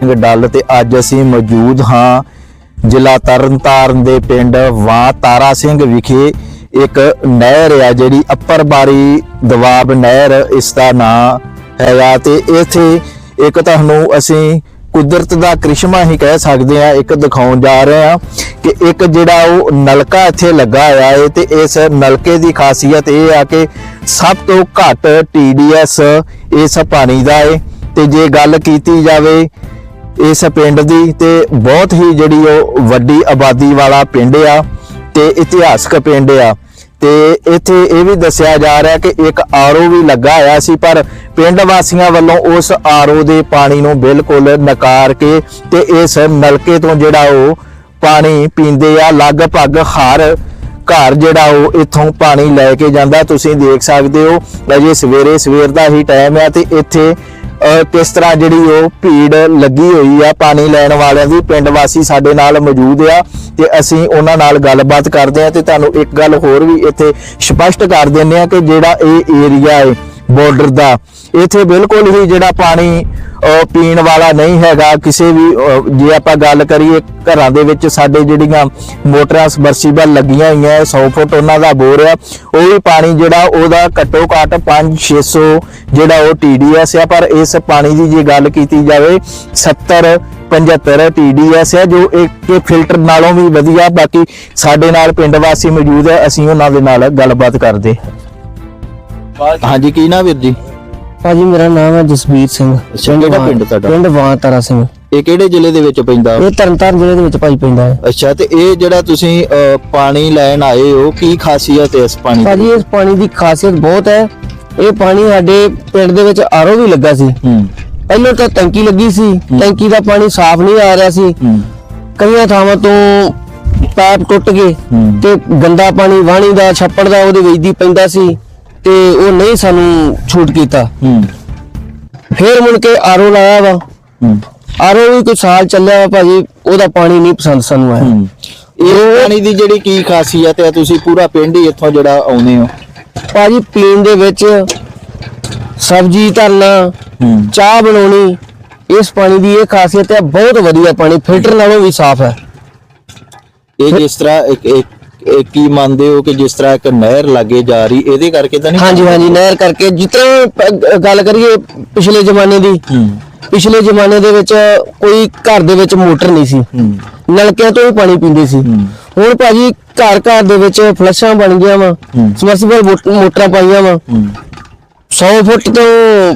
ਸਿੰਘ ਡੱਲ ਤੇ ਅੱਜ ਅਸੀਂ ਮੌਜੂਦ ਹਾਂ ਜ਼ਿਲ੍ਹਾ ਤਰਨਤਾਰਨ ਦੇ ਪਿੰਡ ਵਾਂ ਤਾਰਾ ਸਿੰਘ ਵਿਖੇ ਇੱਕ ਨਹਿਰ ਆ ਜਿਹੜੀ ਅੱਪਰ ਬਾਰੀ ਦਵਾਬ ਨਹਿਰ ਇਸ ਦਾ ਨਾਂ ਹੈਗਾ ਤੇ ਇੱਥੇ ਇੱਕ ਤੁਹਾਨੂੰ ਅਸੀਂ ਕੁਦਰਤ ਦਾ ਕ੍ਰਿਸ਼ਮਾ ਹੀ ਕਹਿ ਸਕਦੇ ਆ ਇੱਕ ਦਿਖਾਉਣ ਜਾ ਰਹੇ ਆ ਕਿ ਇੱਕ ਜਿਹੜਾ ਉਹ ਨਲਕਾ ਇੱਥੇ ਲੱਗਾ ਹੋਇਆ ਹੈ ਤੇ ਇਸ ਨਲਕੇ ਦੀ ਖਾਸੀਅਤ ਇਹ ਆ ਕਿ ਸਭ ਤੋਂ ਘੱਟ TDS ਇਸ ਪਾਣੀ ਦਾ ਹੈ ਤੇ ਜੇ ਗੱਲ ਕੀਤੀ ਜਾਵੇ ਇਸ ਪਿੰਡ ਦੀ ਤੇ ਬਹੁਤ ਹੀ ਜਿਹੜੀ ਉਹ ਵੱਡੀ ਆਬਾਦੀ ਵਾਲਾ ਪਿੰਡ ਆ ਤੇ ਇਤਿਹਾਸਕ ਪਿੰਡ ਆ। ਤੇ ਇੱਥੇ ਇਹ ਵੀ ਦੱਸਿਆ ਜਾ ਰਿਹਾ ਕਿ ਇੱਕ ਆਰਓ ਵੀ ਲੱਗਾ ਹੋਇਆ ਸੀ, ਪਰ ਪਿੰਡ ਵਾਸੀਆਂ ਵੱਲੋਂ ਉਸ ਆਰਓ ਦੇ ਪਾਣੀ ਨੂੰ ਬਿਲਕੁਲ ਨਕਾਰ ਕੇ ਤੇ ਇਸ ਨਲਕੇ ਤੋਂ ਜਿਹੜਾ ਉਹ ਪਾਣੀ ਪੀਂਦੇ ਆ। ਲਗਭਗ ਹਰ ਘਰ ਜਿਹੜਾ ਉਹ ਇੱਥੋਂ ਪਾਣੀ ਲੈ ਕੇ ਜਾਂਦਾ। ਤੁਸੀਂ ਦੇਖ ਸਕਦੇ ਹੋ, ਅਜੇ ਸਵੇਰੇ ਸਵੇਰ ਦਾ ਹੀ ਟਾਈਮ ਆ ਤੇ ਇੱਥੇ ਕਿਸ ਤਰ੍ਹਾਂ ਜਿਹੜੀ ਉਹ ਭੀੜ ਲੱਗੀ ਹੋਈ ਆ, ਪਾਣੀ ਲੈਣ ਵਾਲਿਆਂ ਦੀ, ਪਿੰਡ ਵਾਸੀ ਸਾਡੇ ਨਾਲ ਮੌਜੂਦ ਆ ਤੇ ਅਸੀਂ ਉਹਨਾਂ ਨਾਲ ਗੱਲਬਾਤ ਕਰਦੇ ਆ ਤੇ ਤੁਹਾਨੂੰ ਇੱਕ ਗੱਲ ਹੋਰ ਵੀ ਇੱਥੇ ਸਪਸ਼ਟ ਕਰ ਦਿੰਦੇ ਆ ਕਿ ਜਿਹੜਾ ਇਹ ਏਰੀਆ ਹੈ ਬਾਰਡਰ ਦਾ। ਇੱਥੇ ਬਿਲਕੁਲ ਹੀ ਜਿਹੜਾ ਪਾਣੀ ਪੀਣ ਵਾਲਾ ਨਹੀਂ ਹੈਗਾ। ਕਿਸੇ ਵੀ ਜੇ ਆਪਾਂ ਗੱਲ ਕਰੀਏ ਘਰਾਂ ਦੇ ਵਿੱਚ ਸਾਡੇ ਜਿਹੜੀਆਂ ਮੋਟਰਾਂ ਸਬਰਸੀਬਲ ਲੱਗੀਆਂ ਹੋਈਆਂ 100 ਫੁੱਟ ਉਹਨਾਂ ਦਾ ਬੋਰ ਆ। ਉਹ ਵੀ ਪਾਣੀ ਜਿਹੜਾ, ਉਹਦਾ ਘੱਟੋ ਘੱਟ 5-600 ਜਿਹੜਾ ਉਹ TDS ਆ। ਪਰ ਇਸ ਪਾਣੀ ਦੀ ਜੇ ਗੱਲ ਕੀਤੀ ਜਾਵੇ 70 75 TDS ਹੈ ਜੋ ਇੱਕ ਫਿਲਟਰ ਨਾਲੋਂ ਵੀ ਵਧੀਆ। ਬਾਕੀ ਸਾਡੇ ਨਾਲ ਪਿੰਡ ਵਾਸੀ ਮੌਜੂਦ ਹੈ ਅਸੀਂ ਉਹਨਾਂ ਦੇ ਨਾਲ ਗੱਲਬਾਤ ਕਰਦੇ ਹਾਂਜੀ ਕੀ ਨਾ ਵੀਰ ਜੀ? ਭਾਜੀ ਮੇਰਾ ਨਾਮ ਹੈ ਜਸਵੀਰ ਸਿੰਘ। ਅੱਛਾ, ਕਿਹੜਾ ਪਿੰਡ ਤੁਹਾਡਾ? ਪਿੰਡ ਵਾਂ ਤਾਰਾ ਸਿੰਘ। ਇਹ ਕਿਹੜੇ ਜ਼ਿਲ੍ਹੇ ਦੇ ਵਿੱਚ ਪੈਂਦਾ? ਇਹ ਤਰਨਤਾਰਨ ਜ਼ਿਲ੍ਹੇ ਦੇ ਵਿੱਚ ਭਾਜੀ ਪੈਂਦਾ ਹੈ। ਅੱਛਾ ਤੇ ਇਹ ਜਿਹੜਾ ਤੁਸੀਂ ਪਾਣੀ ਲੈਣ ਆਏ ਹੋ ਕੀ ਖਾਸੀਅਤ ਹੈ ਇਸ ਪਾਣੀ ਦੀ? ਭਾਜੀ ਇਸ ਪਾਣੀ ਦੀ ਖਾਸੀਅਤ ਬਹੁਤ ਹੈ। ਇਹ ਪਾਣੀ ਸਾਡੇ ਪਿੰਡ ਦੇ ਵਿੱਚ ਆਰੋ ਵੀ ਲੱਗਾ ਸੀ। ਹੂੰ। ਪਹਿਲਾਂ ਤਾਂ ਟੈਂਕੀ ਲੱਗੀ ਸੀ। ਟੈਂਕੀ ਦਾ ਪਾਣੀ ਸਾਫ਼ ਨਹੀਂ ਆ ਰਿਹਾ ਸੀ। ਕਈਆਂ ਥਾਵਾਂ ਤੋਂ ਪਾਈਪ ਟੁੱਟ ਗਏ। ਤੇ ਗੰਦਾ ਪਾਣੀ ਵਾਣੀ ਦਾ ਛੱਪੜ ਦਾ ਉਹਦੇ ਵਿੱਚ ਦੀ ਪੈਂਦਾ ਸੀ। ਤੇ ਉਹ ਨਹੀਂ ਸਾਨੂੰ ਛੂਟ ਕੀਤਾ। ਹੂੰ। ਫੇਰ ਮੁੜ ਕੇ ਆਰੋ ਲਾਇਆ ਵਾ। ਹੂੰ। ਆਰੋ ਵੀ ਕੋਈ ਸਾਲ ਚੱਲਿਆ ਵਾ ਭਾਜੀ ਉਹਦਾ ਪਾਣੀ ਨਹੀਂ ਪਸੰਦ ਸਾਨੂੰ ਆਇਆ। ਹੂੰ। ਇਹ ਪਾਣੀ ਦੀ ਜਿਹੜੀ ਕੀ ਖਾਸੀਅਤ ਹੈ ਤੁਸੀਂ ਪੂਰਾ ਪਿੰਡ ਹੀ ਇੱਥੋਂ ਜਿਹੜਾ ਆਉਨੇ ਹੋ। ਭਾਜੀ ਪੀਣ ਦੇ ਵਿੱਚ ਸਬਜ਼ੀ ਧਰਨਾ ਚਾਹ ਬਣਾਉਣੀ ਇਸ ਪਾਣੀ ਦੀ ਇਹ ਖਾਸੀਅਤ ਹੈ ਬਹੁਤ ਵਧੀਆ ਪਾਣੀ ਫਿਲਟਰ ਨਾਲੋਂ ਵੀ ਸਾਫ਼ ਹੈ। ਇਹ ਜਿਸ ਤਰ੍ਹਾਂ ਇੱਕ ਇੱਕ ਕੀ ਮੰਨਦੇ ਹੋ ਕਿ ਜਿਸ ਤਰ੍ਹਾਂ ਇੱਕ ਨਹਿਰ ਲਾਗੇ ਜਾ ਰਹੀ ਇਹਦੇ ਕਰਕੇ ਤਾਂ ਨਹੀਂ ਹਾਂਜੀ ਹਾਂਜੀ ਨਹਿਰ ਕਰਕੇ ਜਿਤਨਾ ਗੱਲ ਕਰੀਏ ਪਿਛਲੇ ਜ਼ਮਾਨੇ ਦੀ ਪਿਛਲੇ ਜ਼ਮਾਨੇ ਦੇ ਵਿੱਚ ਕੋਈ ਘਰ ਦੇ ਵਿੱਚ ਮੋਟਰ ਨਹੀਂ ਸੀ। ਨਲਕਿਆਂ ਤੋਂ ਹੀ ਪਾਣੀ ਪੀਂਦੇ ਸੀ। ਹੁਣ ਭਾਜੀ ਘਰ ਘਰ ਦੇ ਵਿੱਚ ਫਲਸ਼ਾਂ ਬਣ ਗਈਆਂ ਵਾ। ਸਮਰਸੀਬਲ ਮੋਟਰਾਂ ਪਾਈਆਂ ਵਾ। ਹੂੰ। 100 ਫੁੱਟ ਤੋਂ